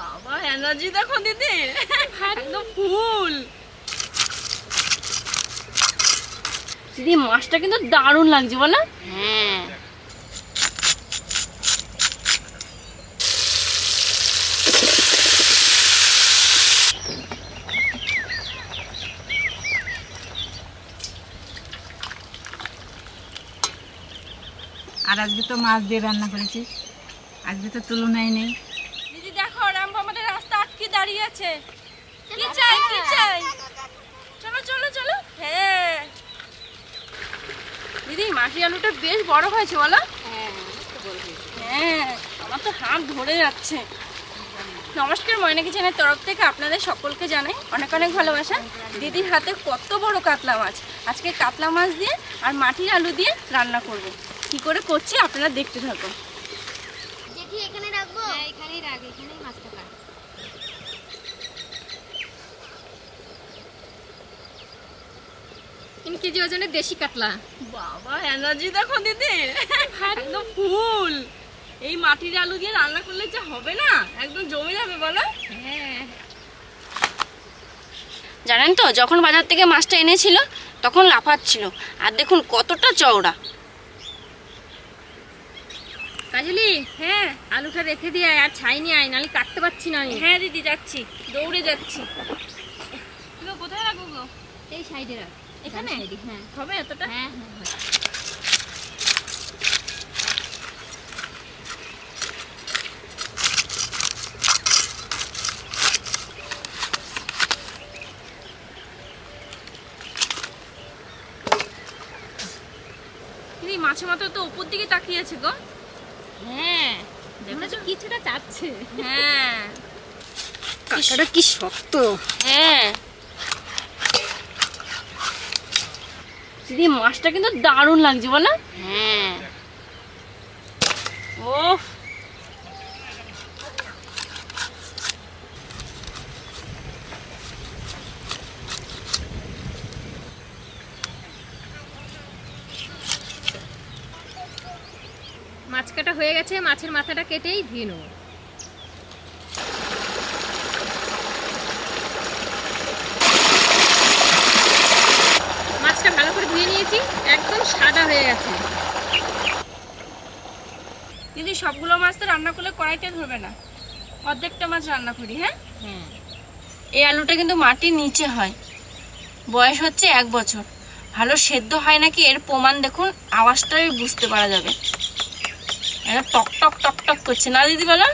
বাবা এনার্জি দেখো দিদি। একদম ফুল দিদি মাছটা কিন্তু দারুণ লাগছে বলো। হ্যাঁ। আর আজকে তো মাছ দিয়ে রান্না করেছি। আজকে তো তুলনায় নেই। দাঁড়িয়ে আছে? কি চাই কি চাই? চলো চলো চলো। হ্যাঁ। দিদি মাটি আলুটা বেশ বড় হয়েছে বলো। হ্যাঁ হ্যাঁ আমার তো হাত ধরে যাচ্ছে। নমস্কার ময়না কিচেনের তরফ থেকে আপনাদের সকলকে জানাই অনেক অনেক ভালোবাসা। দিদির হাতে কত বড় কাতলা মাছ। আজকে কাতলা মাছ দিয়ে আর মাটির আলু দিয়ে রান্না করব। কি করে করছি আপনারা দেখতে থাকুন। দেখি এখানে রাখব? হ্যাঁ এখানেই রাখ এখানেই মাছটা কাট তিন কেজি ওজনের দেশি কাতলা? বাবা এনার্জি দেখো দিদি। একদম ফুল। এই মাটির আলু দিয়ে রান্না করলে যে হবে না? একদম জমে যাবে বলো। হ্যাঁ। জানেন তো যখন বাজার থেকে মাছটা এনেছিল তখন লাফাচ্ছিল। আর দেখুন কতটা চওড়া। কাজলি হ্যাঁ। আলুটা রেখে দিয়ে আয়, আর ছাই নিয়ে আয় নাহলে কাটতে পারছি না আমি। হ্যাঁ দিদি যাচ্ছি। দৌড়ে যাচ্ছি। কোথায় রাখব গো এই সাইডে রাখ। এখানে? হ্যাঁ। হবে এতটা? হ্যাঁ হ্যাঁ। দিদি মাছের মাথা তো উপর দিকে তাকিয়ে আছে গো। হ্যাঁ হচ্ছে কিছুটা চাচ্ছে হ্যাঁ। কাঁটাটা কি শক্ত। হ্যাঁ। দিদি মাছটা কিন্তু দারুণ লাগছে বলো হ্যাঁ। ও মাছ কাটা হয়ে গেছে মাছের মাথাটা কেটেই ধুয়ে নেব মাছটা নিয়েছি একদম সাদা হয়ে গেছে। দিদি সবগুলো মাছ তো রান্না করলে কড়াইতে ধরবে না। অর্ধেকটা মাছ রান্না করি হ্যাঁ? হ্যাঁ এই আলুটা কিন্তু মাটির নিচে হয়। বয়স হচ্ছে এক বছর। ভালো সেদ্ধ হয় নাকি এর প্রমাণ দেখুন আওয়াজটাই বুঝতে পারা যাবে। এটা টক টক টক টক করছে। না দিদি বলো?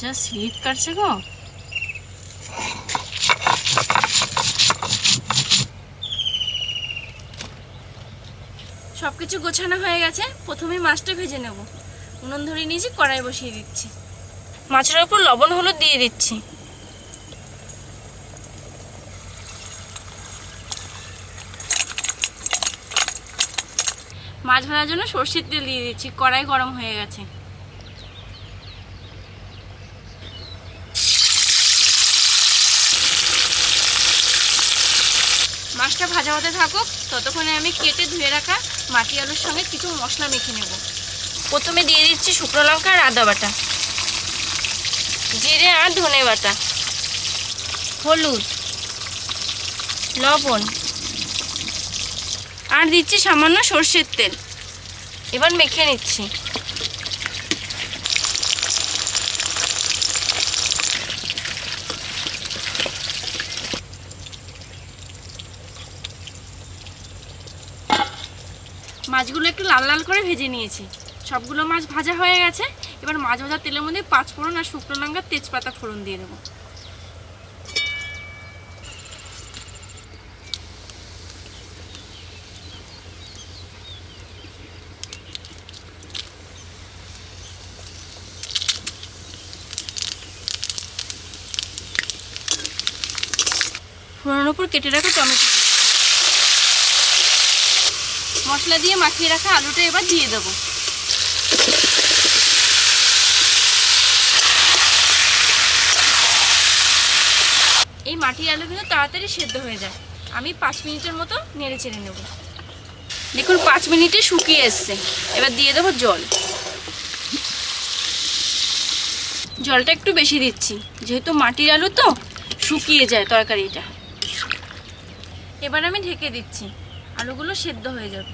যা স্লিপ কাটছে গো সবকিছু গোছানো হয়ে গেছে। প্রথমে মাছটা ভেজে নেব। উনুন ধরে নিয়েছি, কড়াই বসিয়ে দিচ্ছি। মাছের উপর লবণ, হলুদ দিয়ে দিচ্ছি। মাছ ভাজার জন্য সর্ষের তেল দিয়ে দিচ্ছি। কড়াই গরম হয়ে গেছে। মাছটা ভাজা হতে থাকুক, ততক্ষণে আমি কেটে ধুয়ে রাখা মাটি আলুর সঙ্গে কিছু মশলা মেখে নেব। প্রথমে দিয়ে দিচ্ছি শুকনো লঙ্কা আর আদা বাটা, জিরে আর ধনে বাটা, হলুদ, লবণ, আর দিচ্ছি সামান্য সর্ষের তেল। এবার মেখে নিচ্ছি। মাছগুলো একটু লাল লাল করে ভেজে নিয়েছি সবগুলো মাছ ভাজা হয়ে গেছে এবার মাছ ভাজা তেলের মধ্যে পাঁচ ফোড়ন আর শুকনো লঙ্কা তেজপাতা ফোড়ন দিয়ে দেবো ফোড়নের উপর কেটে রাখা টমেটো। মশলা দিয়ে মাখিয়ে রাখা আলুটা এবার দিয়ে দেবো। এই মাটির আলু কিন্তু তাড়াতাড়ি সেদ্ধ হয়ে যায়। আমি পাঁচ মিনিটের মতো নেড়ে চেড়ে নেব। দেখুন, পাঁচ মিনিটে শুকিয়ে এসছে। এবার দিয়ে দেবো জল। জলটা একটু বেশি দিচ্ছি। যেহেতু মাটির আলু তো, শুকিয়ে যায় তরকারিটা। এবার আমি ঢেকে দিচ্ছি। আলুগুলো সেদ্ধ হয়ে যাবে।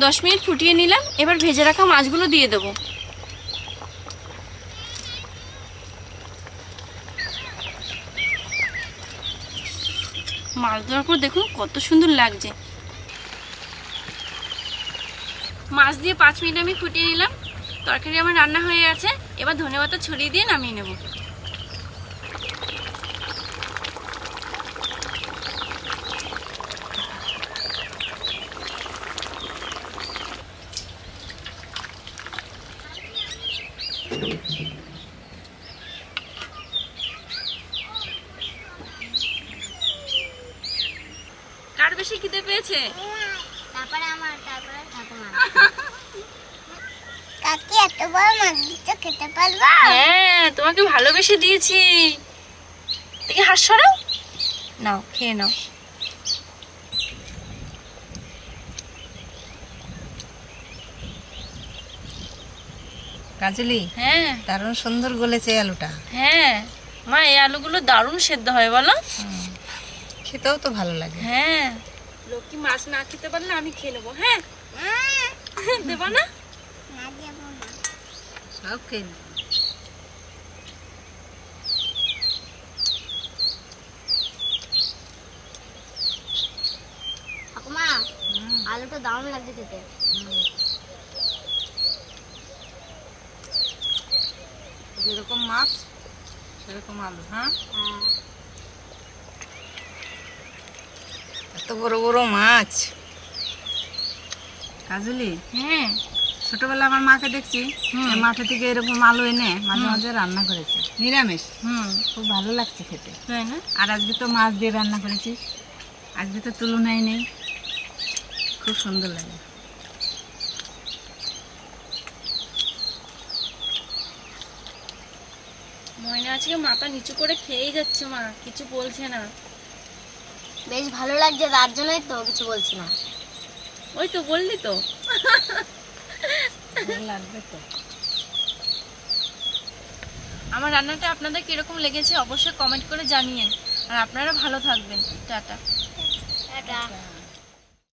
দশ মিনিট ফুটিয়ে নিলাম, এবার ভেজে রাখা মাছগুলো দিয়ে দেবো। মাছ দেওয়ার পর দেখুন কত সুন্দর লাগছে। মাছ দিয়ে পাঁচ মিনিট আমি ফুটিয়ে নিলাম, তরকারি আমার রান্না হয়ে গেছে, এবার ধনেপাতা ছড়িয়ে দিয়ে নামিয়ে নেব। কার বেশি খিদে পেয়েছে? তারপরে আমার তারপরে ঠাকুমা কাকি এত বড় মাছ খেতে পারব? হ্যাঁ তোমাকে ভালোবেসে দিয়েছি। দেখি হাত সরাও। নাও খেয়ে নাও। কাজলি? হ্যাঁ। দারুণ সুন্দর গলেছে এই আলুটা। হ্যাঁ। মা এই আলুগুলো দারুণ সেদ্ধ হয় বলো। খেতেও তো ভালো লাগে। হ্যাঁ। লক্ষ্মী মাছ না খেতে পারলে আমি খেয়ে নেব হ্যাঁ? দেবো না? না দেবো না সব খেয়ে নে। ঠাকুমা আলুটা দারুণ লাগছে খেতে। যেরকম মাছ সেরকম আলু হ্যাঁ? এত বড় বড় মাছ। কাজলি হ্যাঁ। ছোটবেলা আমার মাকে দেখছি মাঠে থেকে এরকম আলু এনে মাঝে মাঝে রান্না করেছে। নিরামিষ? হুম খুব ভালো লাগছে খেতে। তাই না? আর আজকে তো মাছ দিয়ে রান্না করেছি। আজকে তো তুলনাই নেই। খুব সুন্দর লাগে। ময়না আজকে মাথা নিচু করে খেয়েই যাচ্ছে মা কিছু বলছে না। বেশ ভালো লাগছে তার জন্যই তো কিছু বলছি না। ওই তো বললি তো। লাগবে তো। আমার রান্নাটা আপনাদের কীরকম লেগেছে অবশ্যই কমেন্ট করে জানিয়েন। আর আপনারা ভালো থাকবেন। টাটা। টাটা।